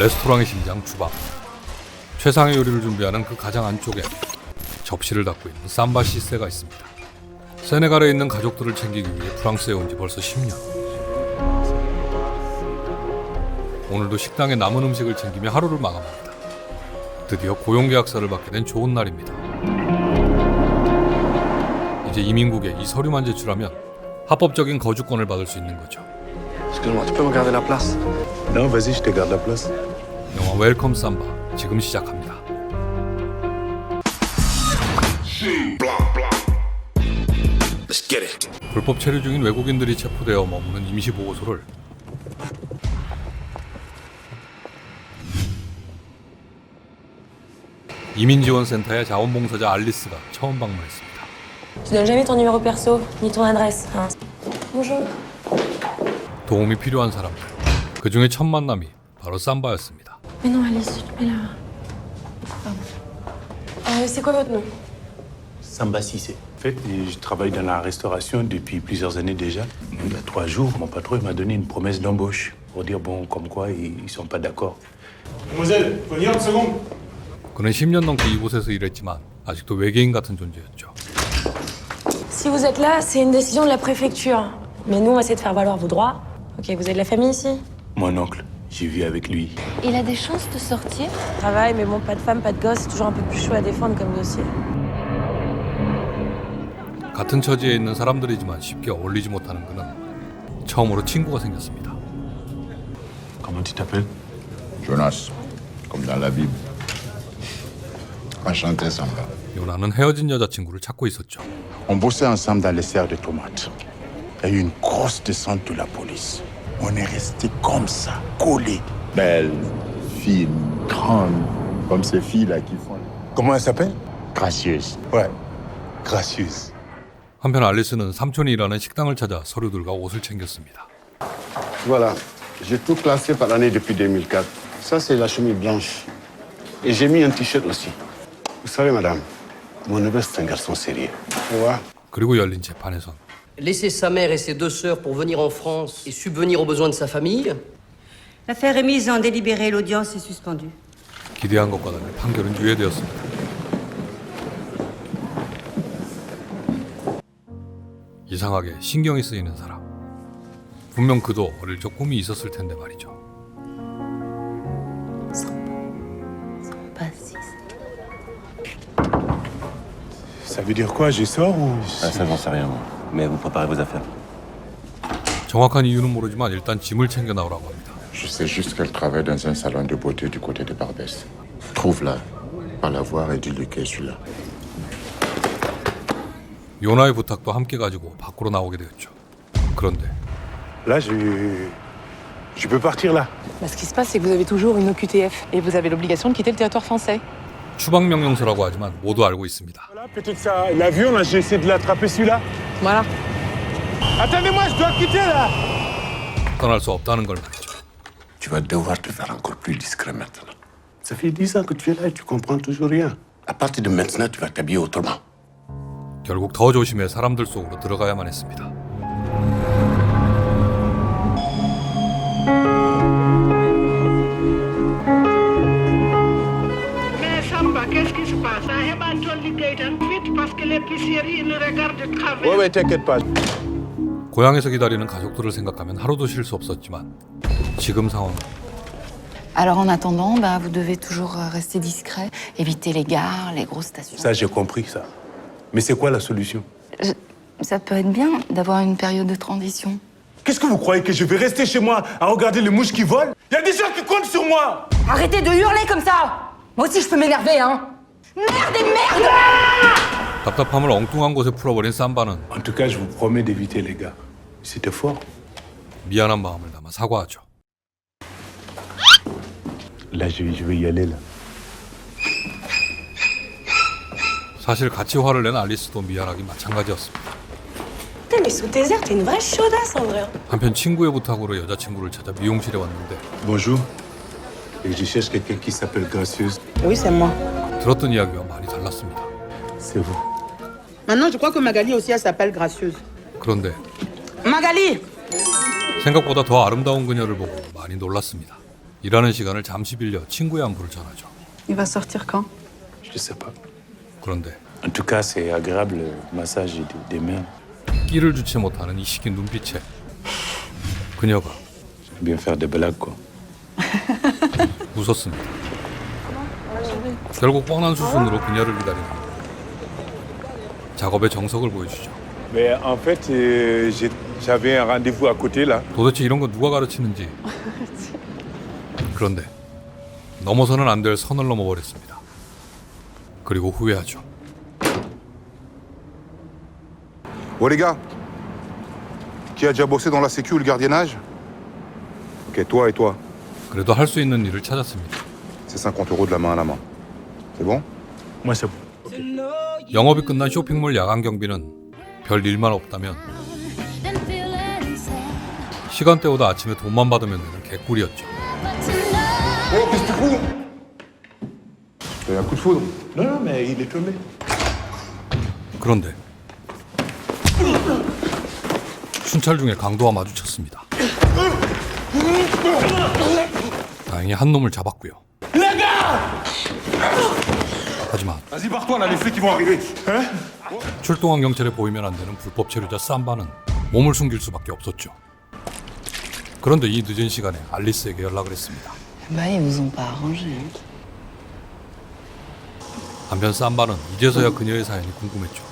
레스토랑의 심장 주방. 최상의 요리를 준비하는 그 가장 안쪽에 접시를 닫고 있는 삼바 시세가 있습니다. 세네갈에 있는 가족들을 챙기기 위해 프랑스에 온 지 벌써 10년. 오늘도 식당에 남은 음식을 챙기며 하루를 마감합니다. 드디어 고용계약서를 받게 된 좋은 날입니다. 이제 이민국에 이 서류만 제출하면 합법적인 거주권을 받을 수 있는 거죠. 웰컴 삼바 지금 시작합니다. Let's get it. 불법 체류 중인 외국인들이 체포되어 머무는 임시 보고소를 이민지원센터의 자원봉사자 알리스가 처음 방문했습니다. Tu donnes jamais ton numéro perso, ni ton adresse. hein. Bonjour. 도움이 필요한 사람들. 그 중에 첫 만남이 바로 삼바였습니다. Mais non, Alice, tu mets là. Pardon. Euh, c'est quoi votre nom Samba Sissé. En fait, je travaille dans la restauration depuis plusieurs années déjà. Il y a trois jours, mon patron il m'a donné une promesse d'embauche pour dire, bon, comme quoi ils, ils sont pas d'accord. Mademoiselle, faut venir une seconde. 그는 10년 넘게 이곳에서 일했지만 아직도 외계인 같은 존재였죠. Si vous êtes là, c'est une décision de la préfecture. Mais nous, on va essayer de faire valoir vos droits. Ok, vous avez de la famille ici Mon oncle, J'ai vu avec lui. Il a des chances de sortir Travail, mais bon, pas de femme, pas de gosse, c'est toujours un peu plus chaud à défendre comme dossier. 같은 처지에 있는 사람들이지만 쉽게 어울리지 못하는 그는 처음으로 친구가 생겼습니다. Comment tu t'appelles Jonas, comme dans la Bible. Enchanté, Samba. 요나는 헤어진 여자친구를 찾고 있었죠. On bossait ensemble dans les serres de tomates. Il y a eu une grosse descente de la police. On est resté comme ça, collés. Belle, fine, grande, comme ces filles-là qui font. Comment elle s'appelle Gracieuse. Ouais, gracieuse. 한편 알리스는 삼촌이 일하는 식당을 찾아 서류들과 옷을 챙겼습니다. Voilà, j'ai tout classé par année depuis 2004. Ça, c'est la chemise blanche. Et j'ai mis un t-shirt aussi. Vous savez, madame, mon neveu, c'est un garçon sérieux. Tu vois 그리고 열린 재판에선 Laisser sa mère et ses deux sœurs pour venir en France et subvenir aux besoins de sa famille L'affaire est mise en délibéré, l'audience est suspendue. 기대한 것과 달리 판결은 유예되었습니다. 이상하게 신경이 쓰이는 사람. 분명 그도 어릴 적 꿈이 있었을 텐데 말이죠. Pas si. Ça veut dire quoi, je sors ou... Ah, ça, j'en sais rien, moi. Mais vous préparez vos affaires. 정확한 이유는 모르지만 일단 짐을 챙겨 나오라고 합니다. Je sais juste qu'elle travaille dans un salon de beauté du côté de Barbès. Trouve-la, va la voir et dis-lui que je suis là. 요나의 부탁도 함께 가지고 밖으로 나오게 되었죠. 그런데 Là, je... Je peux partir là Bah, ce qui se passe, c'est que vous avez toujours une OQTF et vous avez l'obligation de quitter le territoire français. 추방 명령서라고 하지만 모두 알고 있습니다. Voilà, peut-être ça. L'avion, là, j'ai essayé de l'attraper celui-là. Voilà. Attendez-moi, je dois quitter là. 떠날 수 없다는 걸 말이죠. Tu vas devoir te faire encore plus discret maintenant. Ça fait dix ans que tu es là et tu comprends toujours rien. À partir de maintenant, tu vas t'habiller autrement. 결국 더 조심해 사람들 속으로 들어가야만 했습니다. Ouais, ouais, t'inquiète pas. 고향에서 기다리는 가족들을 생각하면 하루도 쉴 수 없었지만 지금 상황 Alors en attendant, bah, vous devez toujours euh, rester discret, éviter les gares, les grosses stations. Ça, j'ai compris, ça. Mais c'est quoi la solution Je- Ça peut être bien d'avoir une période de transition. Qu'est-ce que vous croyez que je vais rester chez moi à regarder les mouches qui volent Il y a des gens qui comptent sur moi. Arrêtez de hurler comme ça Moi aussi, je peux m'énerver, hein Merde et merde 답답함을 엉뚱한 곳에 풀어버린 삼바는 En tout cas, je vous promets d'éviter les gars. C'était fort. 미안한 마음을 담아 사과하죠. Là, je, je vais y aller, là. 사실 같이 화를 낸 알리스도 미안하기 마찬가지였습니다. Putain, mais sous tes airs, t'es une vraie chaudasse en vrai. 한편 친구의 부탁으로 여자친구를 찾아 미용실에 왔는데 Bonjour. Et je cherche quelqu'un qui s'appelle Gracieuse. Oui, c'est moi. 들었던 이야기와 많이 달랐습니다. C'est vous. Maintenant, je crois que Magali aussi, elle s'appelle Gracieuse. 그런데 Magali 생각보다 더 아름다운 그녀를 보고 많이 놀랐습니다. 일하는 시간을 잠시 빌려 친구의 안부를 전하죠. Il va sortir quand Je ne sais pas. 그런데 En tout cas, c'est agréable le massage des, des mains. 끼를 주체 못하는 이 시킨 눈빛에 그녀가 J'aime bien faire des blagues, quoi. 웃었습니다. 결국 뻔한 수순으로 그녀를 기다리는 작업의 정석을 보여주죠. Mais en fait, euh, j'ai- j'avais un rendez-vous à côté là. 도대체 이런 거 누가 가르치는지. 그런데 넘어서는 안 될 선을 넘어버렸습니다. 그리고 후회하죠. Bon les gars, qui a déjà bossé dans la sécu ou le gardiennage Ok, toi et toi. 그래도 할 수 있는 일을 찾았습니다. C'est 50 euros de la main à la main. C'est bon Moi, c'est bon. 영업이 끝난 쇼핑몰 야간 경비는 별 일만 없다면 시간대보다 아침에 돈만 받으면 되는 개꿀이었죠. Il est tombé. 그런데 순찰 중에 강도와 마주쳤습니다. 다행히 한 놈을 잡았고요. 하지만 flics qui vont arriver. Hein 출동한 경찰에 보이면 안 되는 불법 체류자 삼바는 몸을 숨길 수밖에 없었죠. 그런데 이 늦은 시간에 알리스에게 연락을 했습니다. Bah, ils vous ont pas arrangé. hein. 한편 삼바는 이제서야 그녀의 사연이 궁금했죠.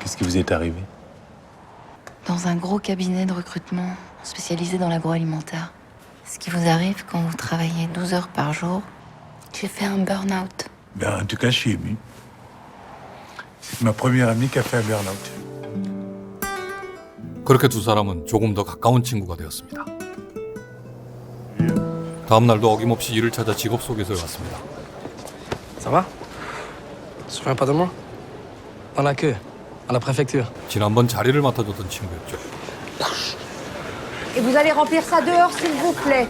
Qu'est-ce qui vous est arrivé Dans un gros cabinet de recrutement spécialisé dans l'agroalimentaire. Ce qui vous arrive quand vous travaillez 12 heures par jour, j'ai fait un burn-out. Ben, En tout cas, je suis ému. C'est ma première amie qui a fait un burn-out. 그렇게 두 사람은 조금 더 가까운 친구가 되었습니다. 다음 날도 어김없이 일을 찾아 직업 소개서에 왔습니다. Ça va Tu te souviens pas de moi Dans la queue, à la préfecture. 지난번 자리를 맡아줬던 친구였죠. Et vous allez remplir ça dehors, s'il vous plaît.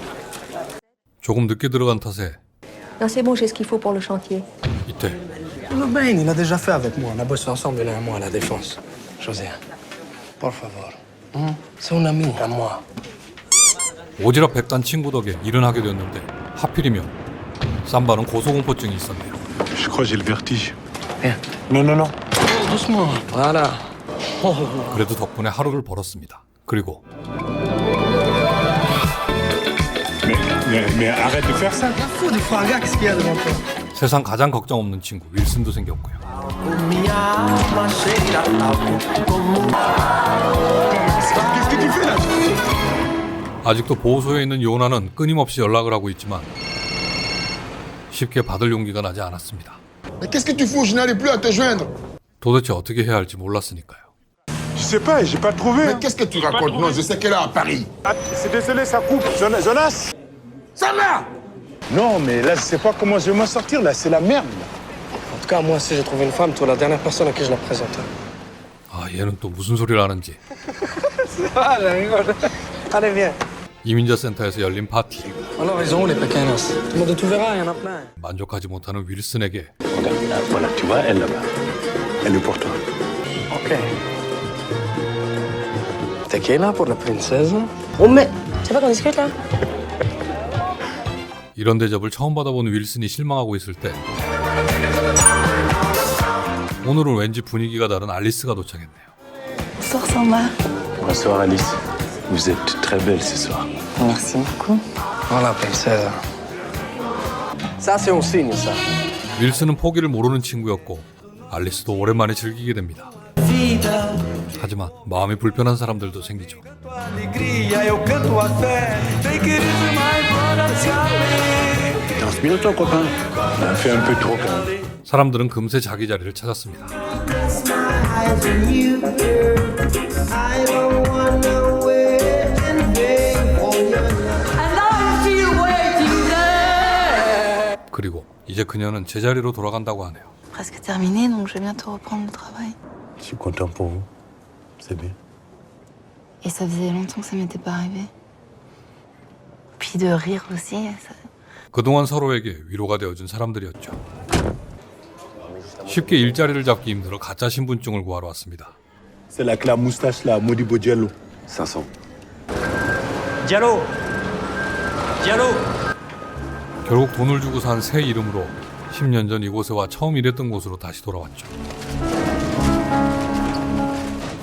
조금 늦게 들어간 탓에 Non, c'est bon, j'ai ce qu'il faut pour le chantier. 이때 Ben, il a déjà fait avec moi. On a bossé ensemble, il et moi, à la défense. José, por favor. Hein? C'est un ami à moi. 오지랖 백단 친구 덕에 일은 하게 되었는데 하필이면 삼바는 고소공포증이 있었네요. Je crois que j'ai le vertige. Viens. Non, non, non. Doucement. Voilà. 그래도 덕분에 하루를 벌었습니다. 그리고 Mais, mais, arrête de faire ça. Fou du foie gras, qu'est-ce qu'il y a devant toi 세상 가장 걱정 없는 친구 윌슨도 생겼고요. Qu'est-ce que tu fais là 아직도 보호소에 있는 요나는 끊임없이 연락을 하고 있지만 쉽게 받을 용기가 나지 않았습니다. Mais qu'est-ce que tu fous Je n'arrive plus à te joindre. 도대체 어떻게 해야 할지 몰랐으니까요. Je sais pas, j'ai pas trouvé. Mais qu'est-ce que tu racontes Non, je sais qu'elle est à Paris. Ah, c'est désolé, ça coupe. Jonas, Jonas Ça va Non, mais là, je sais pas comment je vais m'en sortir, là. C'est la merde. En tout cas, moi, si j'ai trouvé une femme, toi, la dernière personne à qui je la présente. 아 얘는 또 무슨 소리를 하는지 Ah. Allez, viens. 이민자 센터에서 열린 파티 Alors, ils ont où les pécanos Tout le monde tout verra, il y en a plein. 만족하지 못하는 윌슨에게 Regarde, là, voilà, tu vois, elle là-bas. Elle est pour toi. Ok. Tequila pour la princesse. Oh, mais c'est pas qu'on discute là 이런 대접을 처음 받아본 윌슨이 실망하고 있을 때 오늘은 왠지 분위기가 다른 알리스가 도착했네요. Bonsoir Samba. Bonsoir, Alice. Vous êtes très belle ce soir. Merci beaucoup. Voilà, princesse. Ça, c'est un signe, ça. 윌슨은 포기를 모르는 친구였고 알리스도 오랜만에 즐기게 됩니다. 하지만 마음이 불편한 사람들도 생기죠. 사람들은 금세 자기 자리를 찾았습니다. 그리고 이제 그녀는 제자리로 돌아간다고 하네요. Presque terminé, donc je vais bientôt reprendre le travail. Je suis content pour vous. C'est bien. Et ça faisait longtemps que ça m'était pas arrivé. Puis de rire aussi. ça- 그동안 서로에게 위로가 되어준 사람들이었죠. 쉽게 일자리를 잡기 힘들어 가짜 신분증을 구하러 왔습니다. C'est là que la moustache là, Modibo Diallo. 500. Diallo Diallo 결국 돈을 주고 산 새 이름으로 10년 전 이곳에 와 처음 일했던 곳으로 다시 돌아왔죠.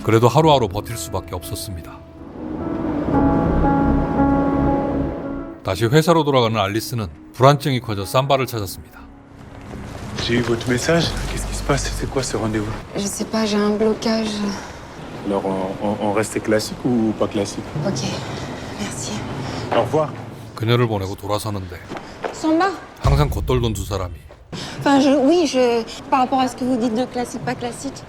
그래도 하루하루 버틸 수밖에 없었습니다. 다시 회사로 돌아가는 알리스는 불안증이 커져 삼바를 찾았습니다. J'ai eu votre message. Qu'est-ce qui se passe C'est quoi ce rendez-vous Je sais pas, j'ai un blocage. Alors, on, on- on reste classique ou pas classique Ok, merci. Au revoir. 그녀를 보내고 돌아서는데 Samba 항상 겉돌던 두 사람이 Enfin, je, oui, je, par rapport à ce que vous dites de classique, pas classique.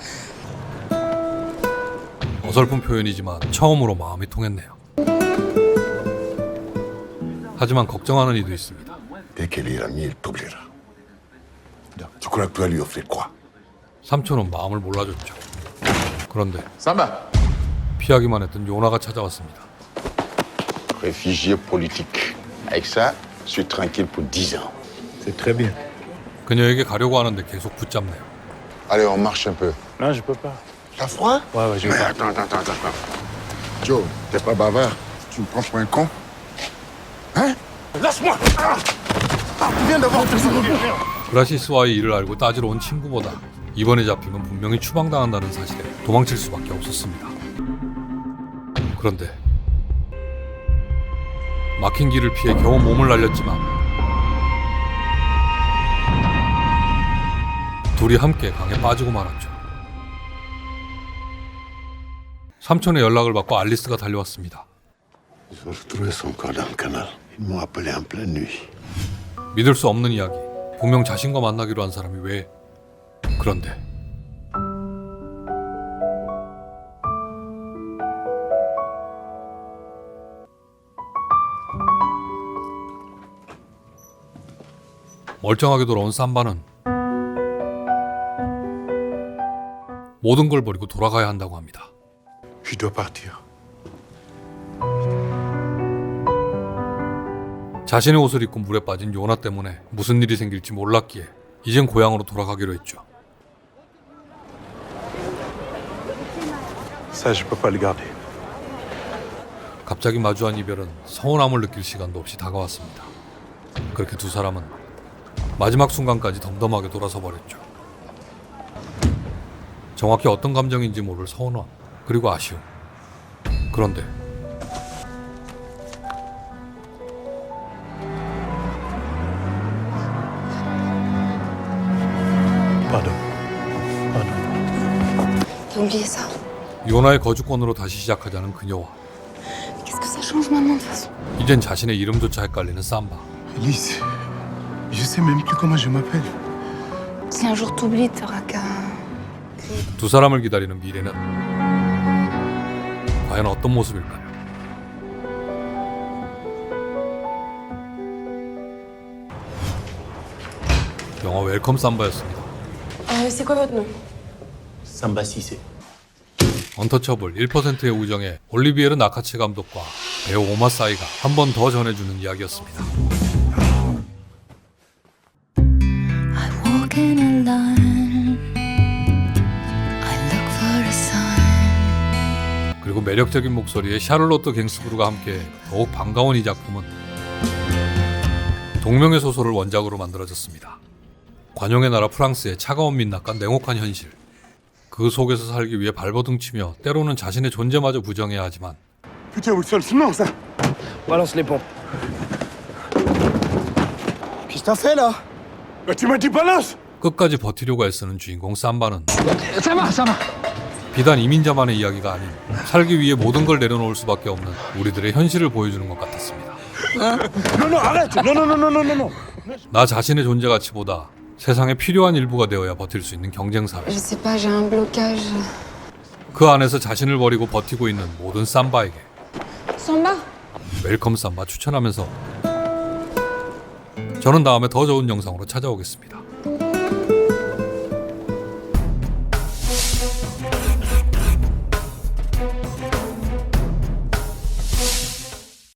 어설픈 표현이지만 처음으로 마음이 통했네요. 하지만 걱정하는 이도 있습니다. Dès qu'elle ira mieux, il t'oubliera. Tu crois que tu vas lui offrir quoi 삼촌은 마음을 몰라줬죠. 그런데 Samba 피하기만 했던 요나가 찾아왔습니다. Réfugié politique. Avec ça, je suis tranquille pour 10 ans. C'est très bien. 그녀에게 가려고 하는데 계속 붙잡네요. Allez, on marche un peu. Non, je peux pas. T'as froid Ouais, ouais, je Mais attends, attends, attends, attends. Joe, t'es pas bavard. Tu me prends pour un con 그라시스와의 일을 알고 따지러 온 친구보다 이번에 잡히면 분명히 추방당한다는 사실에 도망칠 수밖에 없었습니다. 그런데 막힌 길을 피해 겨우 몸을 날렸지만 둘이 함께 강에 빠지고 말았죠. 삼촌의 연락을 받고 알리스가 달려왔습니다. Ils m'ont appelé en pleine nuit. 믿을 수 없는 이야기. 분명 자신과 만나기로 한 사람이 왜? 그런데 멀쩡하게 돌아온 삼바는 모든 걸 버리고 돌아가야 한다고 합니다. Je dois partir. 자신의 옷을 입고 물에 빠진 요나 때문에 무슨 일이 생길지 몰랐기에 이젠 고향으로 돌아가기로 했죠. 갑자기 마주한 이별은 서운함을 느낄 시간도 없이 다가왔습니다. 그렇게 두 사람은 마지막 순간까지 덤덤하게 돌아서 버렸죠. 정확히 어떤 감정인지 모를 서운함 그리고 아쉬움. 그런데 Ça. 요나의 거주권으로 다시 시작하자는 그녀와 Qu'est-ce que ça change maintenant de toute façon 이젠 자신의 이름조차 헷갈리는 삼바. Alice, je sais même plus comment je m'appelle. Si un jour t'oublies, t'auras qu'à. 두 사람을 기다리는 미래는 과연 어떤 모습일까요? 영화 웰컴 삼바였습니다. Euh, c'est quoi votre nom Samba Cissé. 언터처블 1%의 우정에 올리비에르 나카치 감독과 배우 오마 사이가 한 번 더 전해주는 이야기였습니다. Walking alone. I look for a sign. 그리고 매력적인 목소리의 샤를로트 갱스부르가 함께 더욱 반가운 이 작품은 동명의 소설을 원작으로 만들어졌습니다. 관용의 나라 프랑스의 차가운 민낯과 냉혹한 현실. 그 속에서 살기 위해 발버둥 치며 때로는 자신의 존재마저 부정해야 Balance les pompes. Qu'est-ce que t'as fait là balance 끝까지 버티려고 애쓰는 주인공 삼바는 Ça va, ça va. 비단 이민자만의 이야기가 아닌 살기 위해 모든 걸 내려놓을 수밖에 없는 우리들의 현실을 보여주는 것 같았습니다. 나 자신의 존재 가치보다 세상에 필요한 일부가 되어야 버틸 수 있는 경쟁 사회. 그 안에서 자신을 버리고 버티고 있는 모든 삼바에게 Samba 웰컴 삼바 추천하면서 저는 다음에 더 좋은 영상으로 찾아오겠습니다.